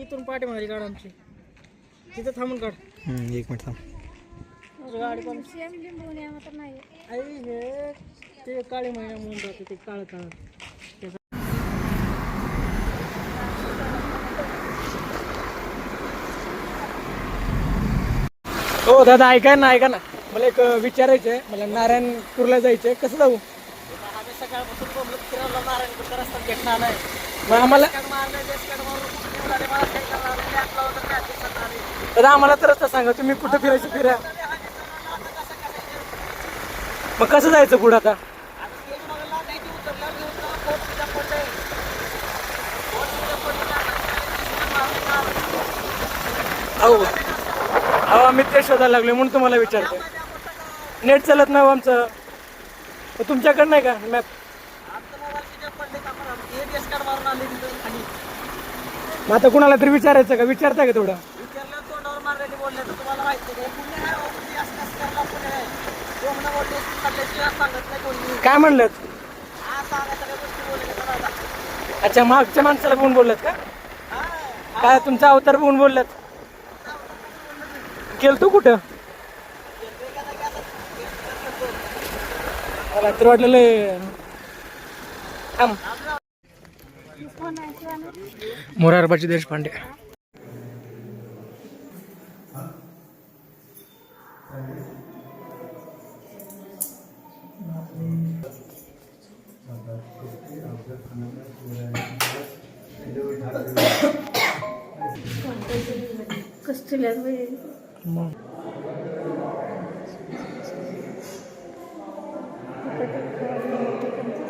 इथून पाठी मारी काढ आमची. तिथं थांबून काढ. एक मिनिट थांब. गाडी पण आई हे ते काळे महिना म्हणून जाते ते काळ काळ. हो दादा ऐका ना ऐका ना. मला एक विचारायचं आहे. मला नारायणपूरला जायचं आहे. कसं जाऊ? आम्ही सकाळपासून फिरायला नारायणपूरचा रस्ता भेटणार नाही. मग आम्हाला दादा आम्हाला तर रस्ता सांगा तुम्ही कुठं फिरायचं फिरा. मग कसं जायचं पुढं आता? अहो अहो आम्ही ते शोधायला लागलो म्हणून तुम्हाला विचारतो नेट चालत नाही हो आमचं. मग तुमच्याकडे नाही का? मॅप मग आता कुणाला तरी विचारायचं का? विचारता का थोडं काय म्हणलं अच्छा मागच्या माणसाला बघून बोललात का? काय तुमचा अवतार बघून बोललात? गेलतो कुठं? मला तर वाटलं लय थांब. मोरारबाची देशपांडे.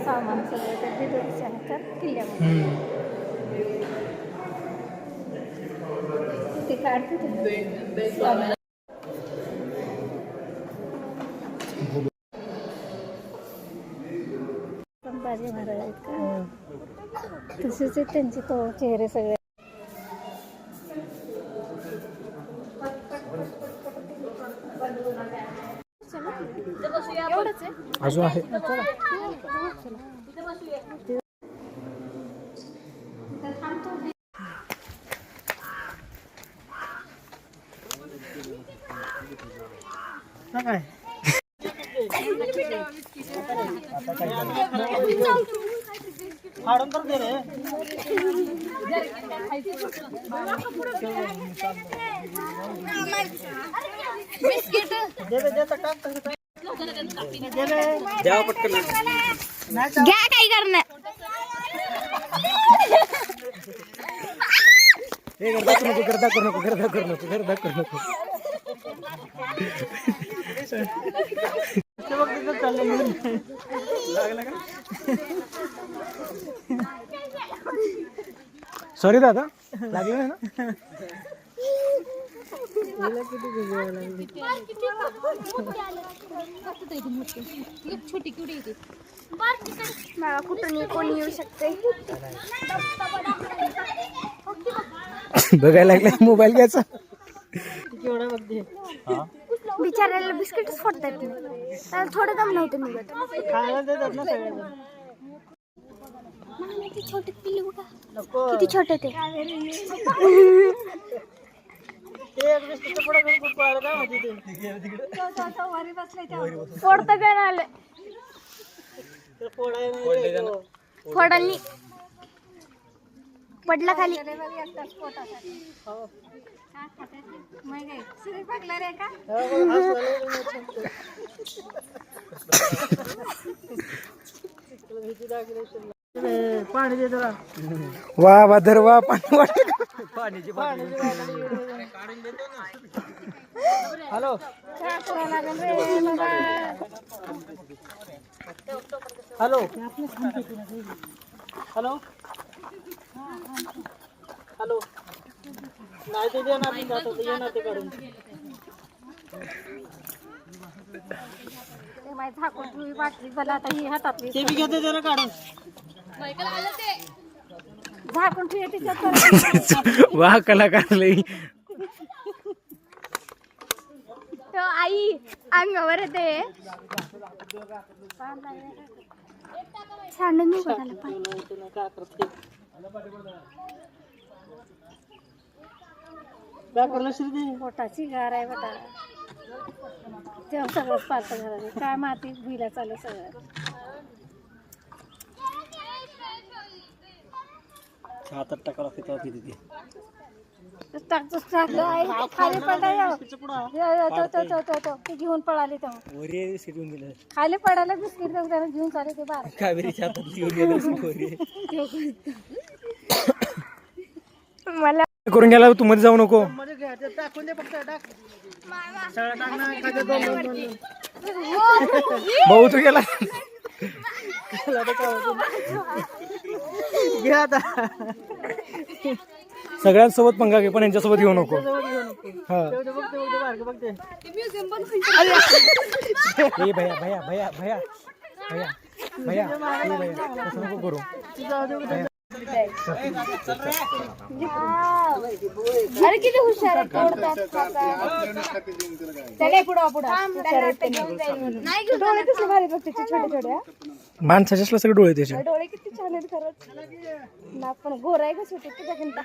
सामान सगळं त्या निदर्शनाच्या किल्ल्यामध्ये. हम्म. ते. संभाजी महाराज आहेत का? तसेच त्यांचे तो चेहरे सगळे. एवढंच आहे? अजून काय फाडून तर दे रे पटकन घ्या काही करणार हे गर्दा करू नको गर्दा करू नको गर्दा करू नको गर्दा करू नको. सॉरी दादा. लागलं ना? छोटी कुठे येते मला कुठून कोणी येऊ शकते बघायला लागले मोबाईल घ्यायचा. केवढा बघ ते. बिचारायला बिस्किटच फोडता येत नाही. त्याला थोडं दम नव्हतं निघत. खायला देतात ना सगळ्यांना ती छोटे पिल्लू बघा. नको. किती छोटे ते. ते एक बिस्किटचं पुढं घेऊन खूप पाहिलं काय माहिती ते. फोडतं काय आलं. ते फोडायला ना. ए, पाणी दे जरा वा वा धर वा पाणी वाटत पाण्याची हॅलो. हॅलो. हॅलो. हॅलो नाही ते देणार नाही ते येणार ते काढून माझी झाकून ठेवली बाटली मला आता ही हातातली ते बी घेते जरा काढून झाकून ठेवली तिच्यात वा कलाकार लई तो आई अंगावर येते छान पाणी काय पोटाची घर आहे बटा तेव्हा सगळंच पालतं घराने काय माती भुईला चालू सगळं. हातात टाकावं लागते तेव्हा तिथे ते. टाकतोच टाकलं आहे खाली पडाय तो घेऊन पळाले तेव्हा. वरी बिस्किट घेऊन गेलं. खाली पडायला बिस्किट घेऊन चाले ते बारा कावेरीच्या हातात घेऊन गेलं वरी. मला करून गेला तू मध्ये जाऊ नको. भाऊ तू गेला? सगळ्यांसोबत पंगा घे पण यांच्यासोबत घेऊ नको. हा. भैया भैया भैया भैया भैया भैया भैया तसं नको करू. अरे किती हुशार आहे तोडतात चले पुढं पुढं. नाही घेऊन डोळे कसले भारी बघ त्याचे छोटे छोटे हा. माणसाचे असलं सगळे डोळे त्याचे. डोळे किती छान आहेत खरंच. ना पण गोर आहे का सुटे तुझ्या घंटा